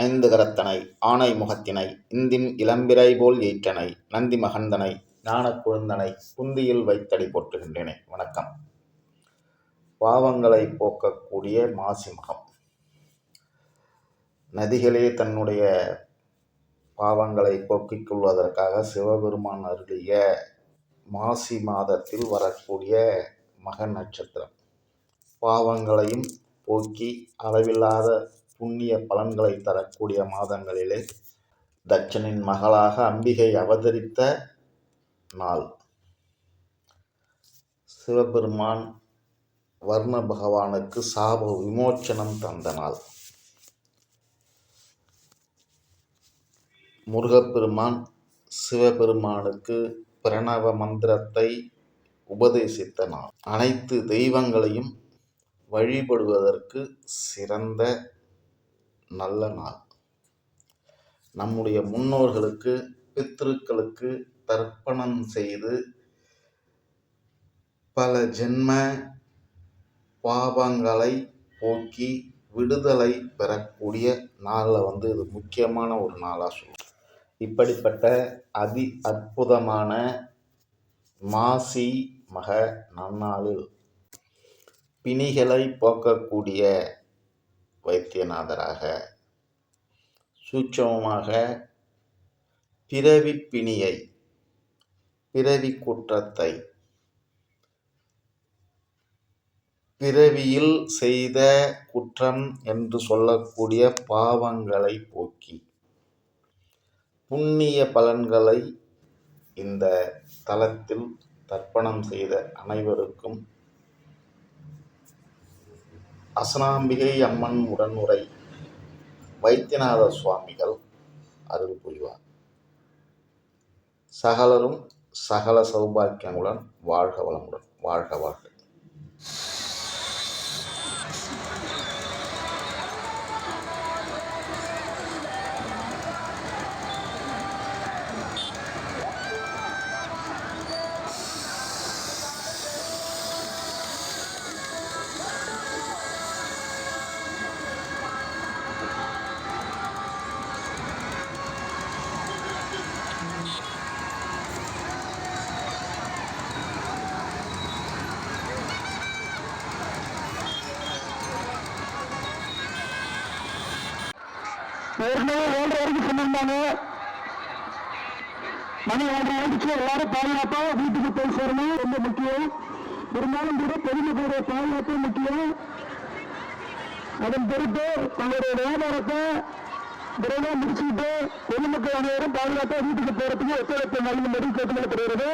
ஐந்து கரத்தனை ஆனை முகத்தினை இந்தின் இளம்பிறை போல் ஏற்றனை நந்தி மகந்தனை ஞானக் குழுந்தனை புந்தியில் வைத்தடி போட்டுகின்றனே வணக்கம். பாவங்களை போக்கக்கூடிய மாசிமகம். நதிகளே தன்னுடைய பாவங்களை போக்கிக் கொள்வதற்காக சிவபெருமான் அருளிய மாசி மாதத்தில் வரக்கூடிய மக நட்சத்திரம் பாவங்களையும் போக்கி அளவில்லாத புண்ணிய பலன்களை தரக்கூடிய மாதங்களிலே தட்சனின் மகளாக அம்பிகை அவதரித்த நாள். சிவபெருமான் வர்ண பகவானுக்கு சாப விமோச்சனம் தந்த நாள். முருகப்பெருமான் சிவபெருமானுக்கு பிரணவ மந்திரத்தை உபதேசித்த நாள். அனைத்து தெய்வங்களையும் வழிபடுவதற்கு சிறந்த நல்ல நாள். நம்முடைய முன்னோர்களுக்கு பித்ருக்களுக்கு தர்ப்பணம் செய்து பல ஜென்ம பாவங்களை போக்கி விடுதலை பெறக்கூடிய நாளில் வந்து இது முக்கியமான ஒரு நாளாக சொல்லுவோம் இப்படிப்பட்ட அதி அற்புதமான மாசி மக நன்னாளில் பிணிகளை போக்கக்கூடிய வைத்தியநாதராக. சூட்சமமாக பிறவி பிணியை பிறவி குற்றத்தை பிறவியில் செய்த குற்றம் என்று சொல்லக்கூடிய பாவங்களை போக்கி புண்ணிய பலன்களை இந்த தலத்தில் தர்ப்பணம் செய்த அனைவருக்கும் அசனாம்பிகை அம்மன் உடனுரை வைத்தியநாத சுவாமிகள் அருள் புரிவார். சகலரும் சகல சௌபாக்கியங்களுடன் வாழ்க வளமுடன் வாழ்க வாழ்க. ஏற்கனவே ஏழரை வரைக்கும் சொல்லியிருந்தாங்க மணி ஒன்றரை ஆயிடுச்சு எல்லாரும் பாதுகாப்பா வீட்டுக்கு போய் சேரணும் ரொம்ப முக்கியம். இருந்தாலும் கூட பொதுமக்களுடைய பாதுகாப்பு முக்கியம். அதன் பொறுத்து தங்களுடைய வியாபாரத்தை விரைவாக முடிச்சுக்கிட்டு பொதுமக்கள் அனைவரும் பாதுகாப்பாக வீட்டுக்கு போறதுக்கு ஒத்துழைப்பு நல்கும்படி கேட்டுக்கொள்ளப்படுகிறது.